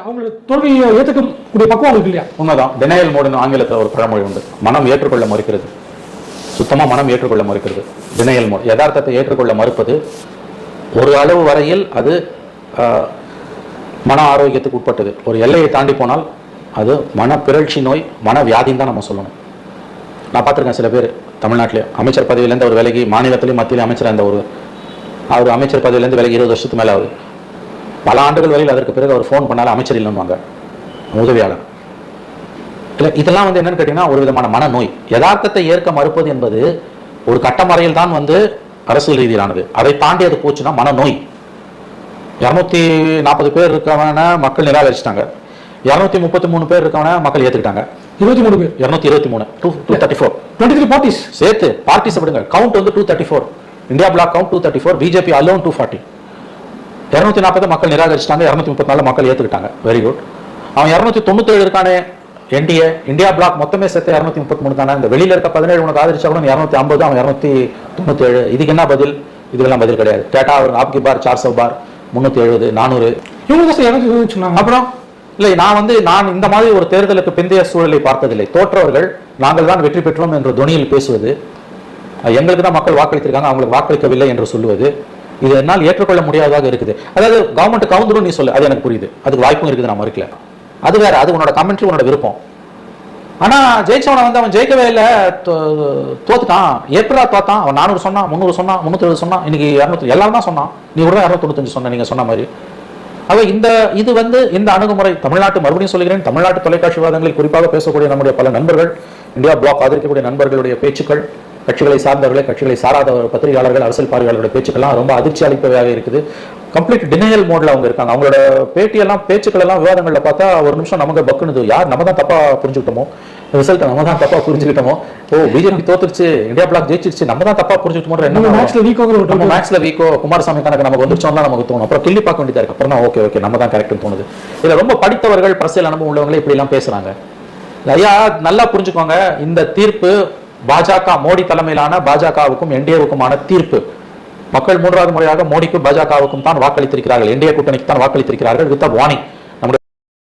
அவங்களோட தோல்வியை ஏற்றுக்கக்கூடிய பக்குவம் அவங்களுக்கு இல்லையா? உண்மைதான். டினையல் மோடுன்னு ஆங்கிலத்தில் ஒரு பழமொழி உண்டு. மனம் ஏற்றுக்கொள்ள மறுக்கிறது. சுத்தமா மனம் ஏற்றுக்கொள்ள மறுக்கிறது. டினையல் மோட் யதார்த்தத்தை ஏற்றுக்கொள்ள மறுப்பது ஒரு அளவு வரையில் அது ஆஹ், மன ஆரோக்கியத்துக்கு உட்பட்டது. ஒரு எல்லையை தாண்டி போனால் அது மன பிறழ்ச்சி நோய் மன வியாதின்னு தான் நம்ம சொல்லணும். நான் பார்த்துருக்கேன் சில பேர் தமிழ்நாட்டிலே அமைச்சர் பதவியிலேருந்து ஒரு வேலைக்கு மாநிலத்திலேயும் மத்தியிலே அமைச்சர் இருந்த ஒரு அவர் அமைச்சர் பதவியிலேருந்து விலகி இருபது வருஷத்துக்கு மேலே ஆகுது. பல ஆண்டுகள் வரையில் அதற்கு பிறகு அவர் ஃபோன் பண்ணாலும் அமைச்சர் இல்லைன்னுவாங்க. உதவியாளர் இல்லை இதெல்லாம் வந்து என்னன்னு கேட்டீங்கன்னா ஒரு விதமான மனநோய். யதார்த்தத்தை ஏற்க மறுப்பது என்பது ஒரு கட்டமறையில் தான் வந்து அரசியல் ரீதியிலானது. அதை தாண்டி அது போச்சுன்னா மனநோய். இரநூத்தி நாற்பது பேர் இருக்கவன மக்கள் நிராகரிச்சிட்டாங்க. இரநூத்தி முப்பத்தி மூணு பேர் இருக்கவன மக்கள் ஏத்துக்கிட்டாங்க. இருபத்தி மூணு பேர்? இரநூத்தி இருபத்தி மூணு. Two two thirty four twenty three parties சேர்த்து பார்ட்டிஸ் விடுங்க. கவுண்ட் வந்து two thirty four India bloc count two thirty four BJP alone two forty இரநூத்தி நாற்பது மக்கள் நிராகரிச்சிட்டாங்க இரநூத்தி முப்பத்தி நாலு மக்கள் ஏத்துக்கிட்டாங்க. வெரி குட் அவன் இரநூத்தி தொண்ணூத்தேழு இருக்கானே என்டிஏ இந்தியா பிளாக் மொத்தமே சேர்த்து இரநூத்தி முப்பத்தி மூணு தானே? இந்த வெளியில இருக்க பதினேழு உனக்கு ஆதரிச்சா கூட இரநூத்தி ஐம்பது அவன் இரநூத்தி தொண்ணூத்தேழு. இதுக்கு என்ன பதில்? இதுக்கெல்லாம் பதில் கிடையாது. டேட்டா ஆப்கி பார் சார் சவ் பார் முந்நூற்றி எழுபது நானூறு. இவங்க எனக்கு சொன்னாங்க? அப்புறம் இல்லை நான் வந்து நான் இந்த மாதிரி ஒரு தேர்தலுக்கு பிந்தைய சூழலை பார்த்ததில்லை. தோற்றவர்கள் நாங்கள் தான் வெற்றி பெற்றோம் என்ற துணியில் பேசுவது. எங்களுக்கு தான் மக்கள் வாக்களித்திருக்காங்க அவங்களுக்கு வாக்களிக்கவில்லை என்று சொல்லுவது. இது என்னால் ஏற்றுக்கொள்ள முடியாததாக இருக்குது. அதாவது கவர்மெண்ட் கவுந்துடும் நீ சொல்லு. அது எனக்கு புரியுது. அதுக்கு வாய்ப்பும் இருக்குது நான் மறுக்கல. அது வேற. அது உன்னோட கமெண்ட்ரி உன்னோட விருப்பம். ஆனா ஜெயிச்சவனை வந்து அவன் ஜெயிக்கவே இல்லை. தோ- தோத்துட்டான். எப்படா தோத்தான். அவன் நானூறு சொன்னான் முந்நூறு சொன்னான் முந்நூற்றி எழுபது சொன்னான் இன்னைக்கு இரநூத்தி எல்லாரும் தான் சொன்னான். நீ கூட இரநூத்தொண்ணூத்தஞ்சு சொன்ன நீங்க சொன்ன மாதிரி. அவ இந்த இது வந்து இந்த அணுகுமுறை. தமிழ்நாட்டு மறுபடியும் சொல்கிறேன். தமிழ்நாட்டு தொலைக்காட்சி வாதங்களில் குறிப்பாக பேசக்கூடிய நம்முடைய பல நண்பர்கள் இந்தியா பிளாக் ஆதரிக்கக்கூடிய நண்பர்களுடைய பேச்சுக்கள் கட்சிகளை சார்ந்தவர்களே கட்சிகளை சாராத பத்திரிகையாளர்கள் அரசியல் பார்வையாளர்களுடைய பேச்சுக்கள்லாம் ரொம்ப அதிர்ச்சி அளிப்பவையாக இருக்குது. கம்ப்ளீட் டினையல் மோட்ல அவங்க இருக்காங்க. அவங்களோட பேட்டியெல்லாம் பேச்சுக்கள் எல்லாம் விவாதங்கள்ல பார்த்தா ஒரு நிமிஷம் நமக்கு பக்குனுது யார்? நம்ம தான் தப்பா புரிஞ்சுக்கிட்டோமோ? ரிசல்ட் நம்ம தான் தப்பா புரிஞ்சுக்கிட்டோமோ? ஓ பிஜேபி தோத்துருச்சு. இந்தியா பிளாக் ஜெயிச்சிருச்சு. நம்ம தான் தப்பா புரிஞ்சுக்கிட்டோமோ என்ன மேட்ச்ல வீக்காக ஒரு நம்ம வீக்கோ குமாரசாமி கணக்கு நமக்கு வந்துருச்சோம்லாம் நமக்கு தோணும். அப்புறம் கிள்ளி பார்க்க வேண்டியதா இருக்கு. அப்புறம் ஓகே ஓகே நம்ம தான் கரெக்ட்னு தோணுது. இதுல ரொம்ப படித்தவர்கள் அரசியல் அனுபவம் உள்ளவங்களே இப்படி எல்லாம் பேசுறாங்க. ஐயா நல்லா புரிஞ்சுக்கோங்க. இந்த தீர்ப்பு பாஜக மோடி தலைமையிலான பாஜகவுக்கும் என்டிஏவுக்குமான தீர்ப்பு. மக்கள் மூன்றாவது முறையாக மோடிக்கும் பாஜகவுக்கும் தான் வாக்களித்திருக்கிறார்கள். என்டிஏ கூட்டணிக்கு தான் வாக்களித்திருக்கிறார்கள். With warning.